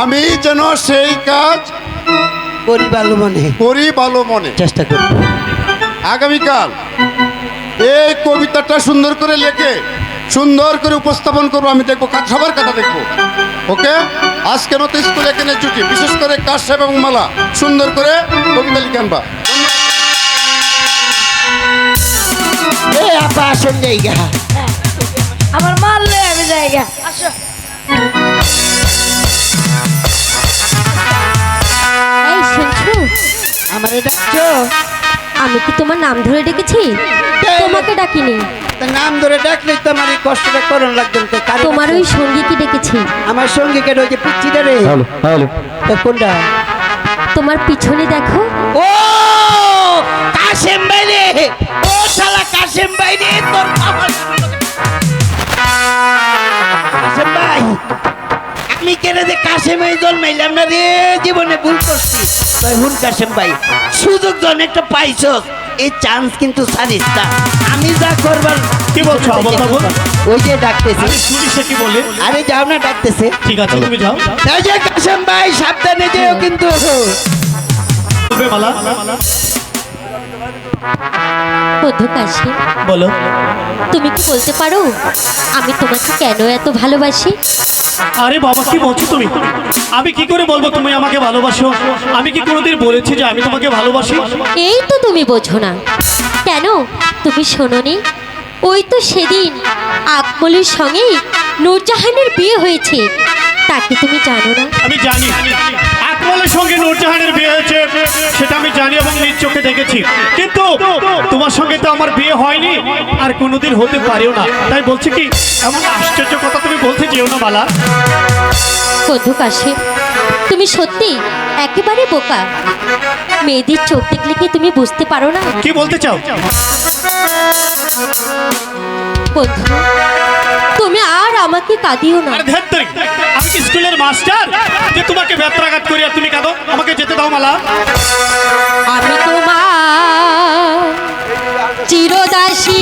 আমি যেন সেই কাজ করি ভালো মনে। করি ভালো মনে। চেষ্টা করব আগামীকাল এই কবিতাটা সুন্দর করে লেখে সুন্দর করে উপস্থাপন করব আমি দেখব সবার কথা দেখব। ওকে? আজকে মতো স্কুলে এখানে ছুটি। বিশেষ করে কাশ্যপ এবং মালা। সুন্দর করে কবিতা লিখে আনবা। আসুন আমার মারলে আমি জায়গা। আসো। এই শুনছো? আমারে ডাকছো? আমি কি তোমার নাম ধরে ডেকেছি? তোমাকে ডাকিনি। তা নাম ধরে ডাকলে তোমার এই কষ্টটা করুন লাগবে না তো তোমার? ওই সঙ্গীকে ডেকেছি। আমার সঙ্গীকে যে পিচ্ছিটা রে হ্যালো হ্যালো। তা কোনটা? তোমার পিছনে দেখো। ও! আমি কেন যে কাশেম জন্মাইলাম না রে? জীবনে ভুল করছি। তাই হুন কাশেম ভাই সুযোগ জন একটা পাইছস এই চান্স কিন্তু ছাড়িস না। আমি যা করবার কি বলছো? ওই যে ডাকতেছে। সে কি বলে? আরে যাও না ডাকতেছে। ঠিক আছে তুমি যাও। এই যে কাশেম ভাই সাবধানে যেও কিন্তু। মালা? বন্ধু কাশি বলো। তুমি কি বলতে পারো? আমি তোমাকে কেন এত ভালোবাসি? আরে বাবা কি বলছো তুমি? আমি কি করে বলব তুমি আমাকে ভালোবাসো? আমি কি কোনোদিন বলেছি যে আমি তোমাকে ভালোবাসি? এই তো তুমি বোঝো না। কেন? তুমি শোনোনি? ওই তো সেদিন আকমলের সঙ্গে নূরজাহানের বিয়ে হয়েছে। তাকে তুমি জানো না? আমি জানি। আকমলের সঙ্গে নূরজাহানের বিয়ে হয়েছে সেটা আমি জানি এবং নিজ চোখে দেখেছি। কিন্তু তোমার সঙ্গে তো আমার বিয়ে হয়নি আর কোনোদিন হতে পারেও না। তাই বলছি কি এমন আশ্চর্য কথা তুমি বলতে যেও না মালা বন্ধু কাশি তুমি সত্যি একেবারে বোকা। মেয়েদের চোখ দেখলে কি তুমি বুঝতে পারো না? কি বলতে চাও? বন্ধু তুমি আর আমাকে কাঁদিও না। আরে ধ্যাত আমি কি স্কুলের মাস্টার? যে তোমাকে ব্যত্রাঘাত করি আর তুমি কাঁদো আমাকে যেতে দাও মালা। আমি তোমার চিরদাসী।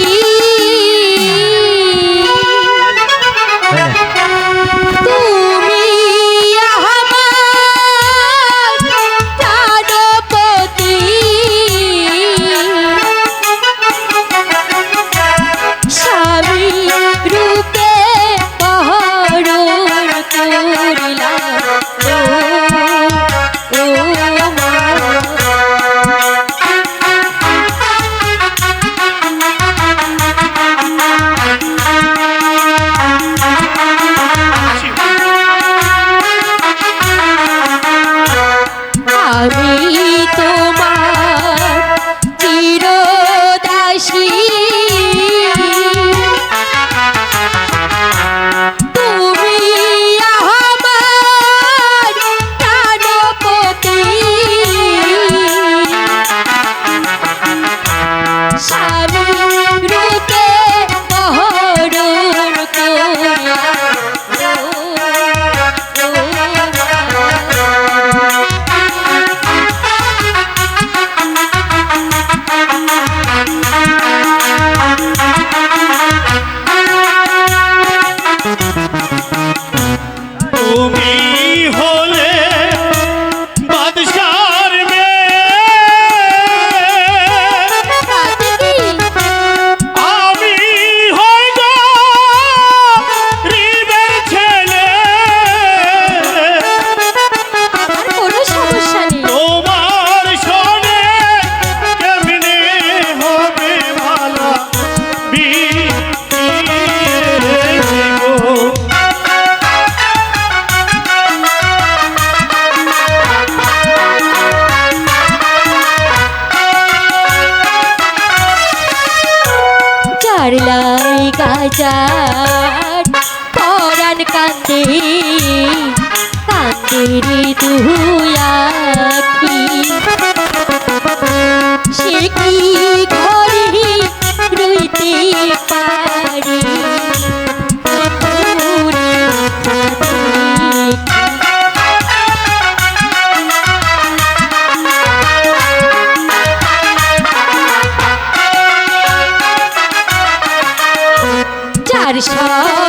যার সনে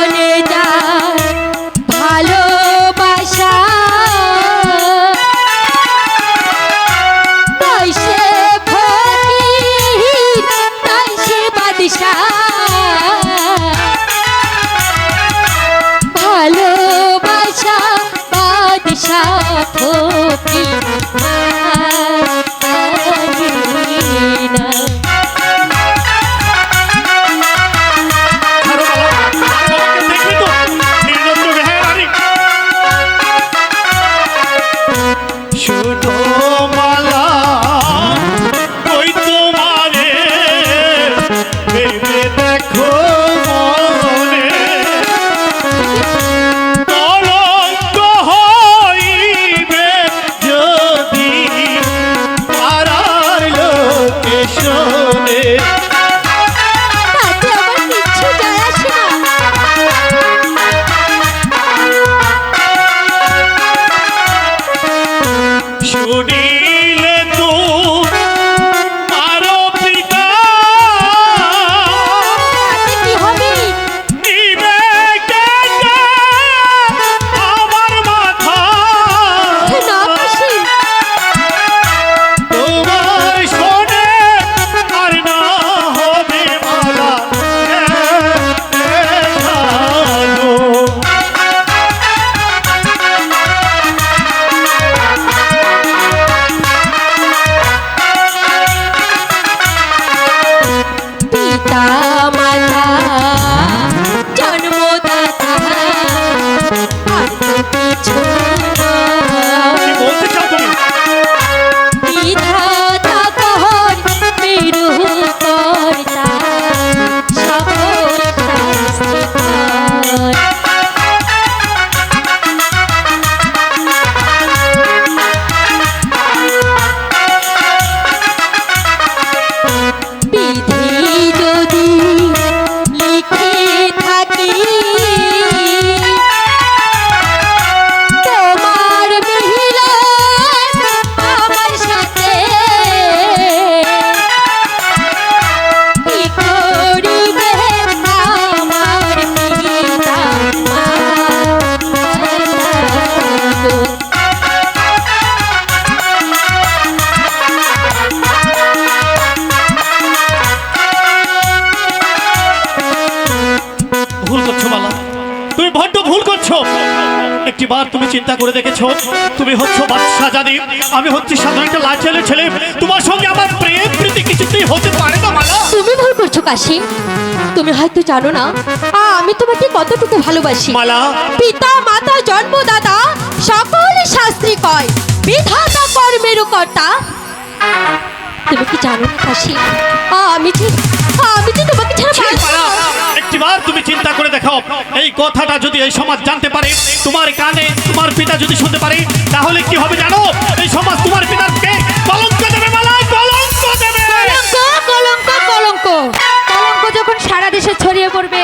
চিন্তা করে দেখেছ? তুমি হচ্ছ বাদশা জানি। আমি হচ্ছি সাধারণ একটা লাচালে ছেলে। তোমার সঙ্গে আমার প্রেম প্রীতি কিছুতেই হতে পারে না মালা। তুমি ভুল করছ কাশি। তুমি হয়তো জানো না আ, আমি তোমাকে কতটুকু ভালোবাসি। মালা। পিতা মাতা জন্মদাতা সকল শাস্ত্রী কয় বিধাতা কর্মের কর্তা। তুমি কি জানো না কাশি? আ, আমি যে আ, আমি যে তোমাকে ছাড়া। একটিবার তুমি চিন্তা করে দেখো এই কথাটা যদি এই সমাজ জানতে পারে, তোমার কানে তোমার পিতা যদি শুনতে পারে, তাহলে কি হবে জানো? এই সমাজ তোমার পিতাকে কলঙ্ক দেবে মালা, কলঙ্ক দেবে! কলঙ্ক কলঙ্ক কলঙ্ক। কলঙ্ক যখন সারা দেশে ছড়িয়ে পড়বে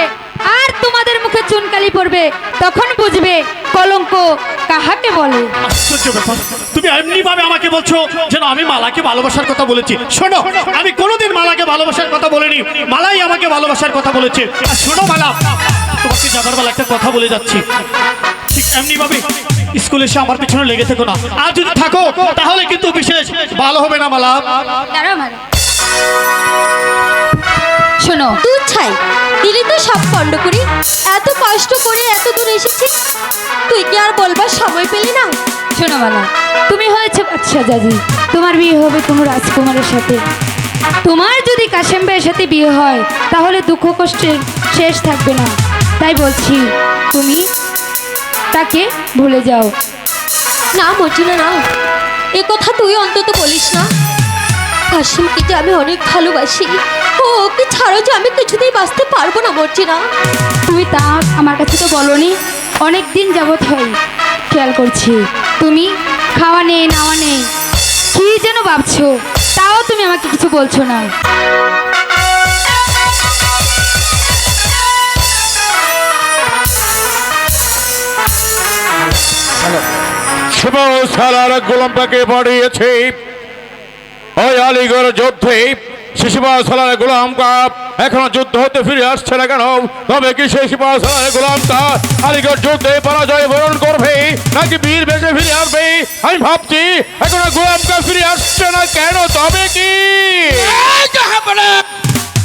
আর তোমাদের মুখে চুনকালি পড়বে তখন বুঝবে কলঙ্ক কাহাকে বলে। আশ্চর্য ব্যাপার। তুমি এমনি ভাবে আমাকে বলছো যেন আমি মালাকে ভালোবাসার কথা বলেছি। শোনো আমি কোনোদিন মালাকে ভালোবাসার কথা বলিনি। মালাই আমাকে ভালোবাসার কথা বলেছে। আর শোনো মালা তোমাকে যাবার বেলা একটা কথা বলে যাচ্ছি। ঠিক এমনি ভাবে স্কুলে এসে আমার পিছনে লেগে থেকো না। আর যদি থাকো তাহলে কিন্তু বিশেষ ভালো হবে না মালা। দাঁড়াও মারা শোনো দুধ ছাই। দিলি তো সব পণ্ড করি। এত কষ্ট করে এত দূর এসেছি। তুই কি আর বলবার সময় পেলি না? শোনো মালা, তুমি হয়েছে বাদশা জাজি। তোমার বিয়ে হবে কোনো রাজকুমারের সাথে। তোমার যদি কাশেম ভাইয়ের সাথে বিয়ে হয়, তাহলে দুঃখ কষ্টের শেষ থাকবে না। তাই বলছি, তুমি তাকে ভুলে যাও। না, মর্জিনা, না। এ কথা তুই অন্তত বলিস না। কাশিমকে যে আমি অনেক ভালোবাসি ওকে ছাড়ো যে আমি কিছুতেই বাঁচতে পারব না মর্জিনা। তুমি তা আমার কাছে তো বলনি অনেক দিন যাবৎ হয় খেয়াল করছি। তুমি খাওয়া নেই নাওয়া নেই। কি যেন ভাবছ? তাও তুমি আমাকে কিছু বলছো না। গোলামটাকে পাঠিয়েছে ওই আলিগড় যুদ্ধে শিশুপা সালার গোলামকা এখনও যুদ্ধ হতে ফিরে আসছে না কেন? তবে কি সেই শিশুপা সালার গোলামটা আলিগড় যুদ্ধে পরাজয় বরণ করবে? নাকি বীর বেঁচে ফিরে আসবে? আমি ভাবছি এখনও গোলামকা ফিরে আসছে না কেন? তবে কি?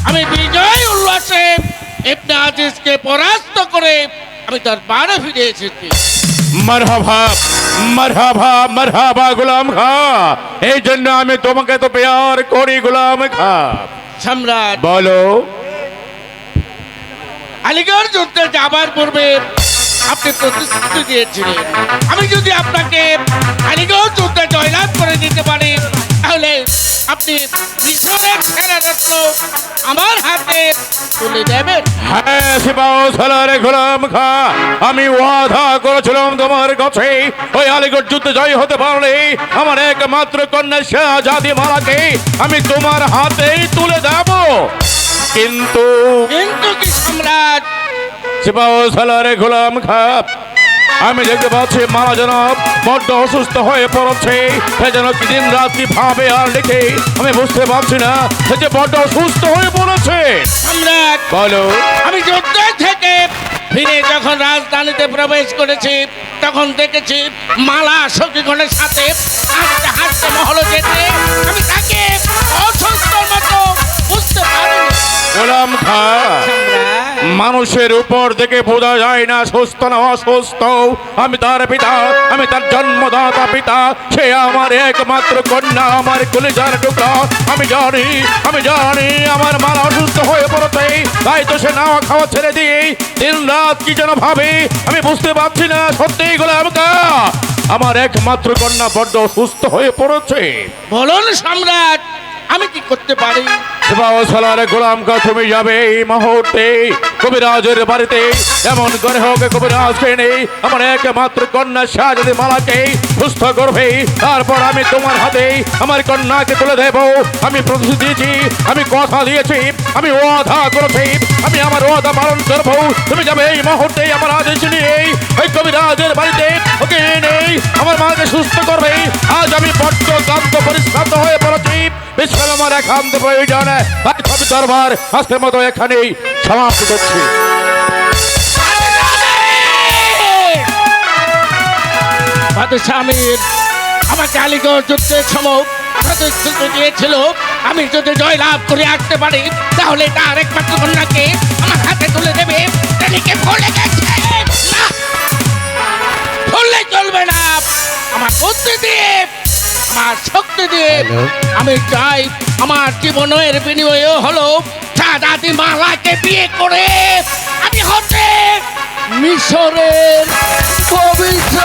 আমি বিজয় উল্লাসে ইবনে আজিজকে পরাস্ত করে আমি তার বাড়ে ফিরে এসেছি। মারহাবা। মারহাবা মারহাবা গোলাম খা। এই জন্য আমি তোমাকে তো পেয়ার করি গোলাম খা। সম্রাট। বলো। আলিগড় যুদ্ধে যাবার পূর্বে আপনি প্রতিশ্রুতি দিয়েছিলেন। আমি যদি আপনাকে আলিগড় যুদ্ধে জয়লাভ করে দিতে পারি তাহলে আপনি মিশরের সেনারত্ন আমার হাতে তুলে দেবেন। হ্যাঁ শিবাও সালারে গোলাম খা। আমি ওয়াদা করেছিলাম তোমার কাছে। ওই আলিগড় যুদ্ধে জয় হতে পারলে আমার একমাত্র কন্যা শাহজাদি মালাকে আমি তোমার হাতেই তুলে দেব। কিন্তু কিন্তু কি সম্রাট? সালারে গোলাম খা আমি দেখতে পাচ্ছি মারা যেন বড্ড অসুস্থ হয়ে পড়ছে। সে যেন কি দিন রাত্রি ভাবে আর লিখে আমি বুঝতে পারছি না। সে যে বড্ড অসুস্থ হয়ে পড়েছে। সম্রাট বলো। আমি যুদ্ধ থেকে ফিরে যখন রাজধানীতে প্রবেশ করেছি তখন দেখেছি মালা সখীগণের সাথে হাসতে হাসতে মহল যেতে আমি তাকে অসুস্থর মতো বুঝতে পারিনি। গোলাম খা। সম্রাট মানুষের উপর থেকে বোঝা যায় না, সুস্থ না অসুস্থ। আমি তার পিতা, আমি তার জন্মদাতা পিতা, সে আমার একমাত্র কন্যা, আমার কলিজার টুকরা। আমি জানি আমি জানি আমার মা অসুস্থ হয়ে পড়তে তাই তো সে নাওয়া খাওয়া ছেড়ে দিয়ে দিন রাত কি যেন ভাবে, আমি বুঝতে পারছি না সত্যি গোলাম খা আমার একমাত্র কন্যা বড্ড অসুস্থ হয়ে পড়েছে। বলুন, সম্রাট। আমি কি করতে পারি? গোলাম কা তুমি যাবে এই মুহূর্তে। কবিরাজের বাড়িতে, এমন করে হোক কবিরাজকে নেই আমার একমাত্র কন্যা শাহজাদি মালাকে সুস্থ করবে। তারপর আমি তোমার হাতে আমার কন্যাকে তুলে দেব। আমি প্রতিশ্রুতি দিয়েছি, আমি কথা দিয়েছি, আমি ওয়াদা করেছি, আমি আমার ওয়াদা পালন করব। তুমি যাবে এই মুহূর্তে আমার আদেশ নিয়ে। ওই কবিরাজের বাড়িতে ওকে নেই আমার মাকে সুস্থ করবে। আজ আমি বড্ড ক্লান্ত, পরিশ্রান্ত হয়ে পড়েছি। আমার একান্ত প্রয়োজন কবি দরবার আজকের মতো এখানেই সমাপ্ত করছি। স্বামীর আমাকে আলিগড় যুদ্ধের সময় দিয়েছিল, আমি যদি জয় লাভ করে আসতে পারি, তাহলে তার একমাত্র কন্যাকে আমার হাতে তুলে দেবে। দিয়ে আমি চাই আমার জীবনের বিনিময়ে হলো দাদি মালাকে বিয়ে করে। আমি হতে মিশরের পবিত্র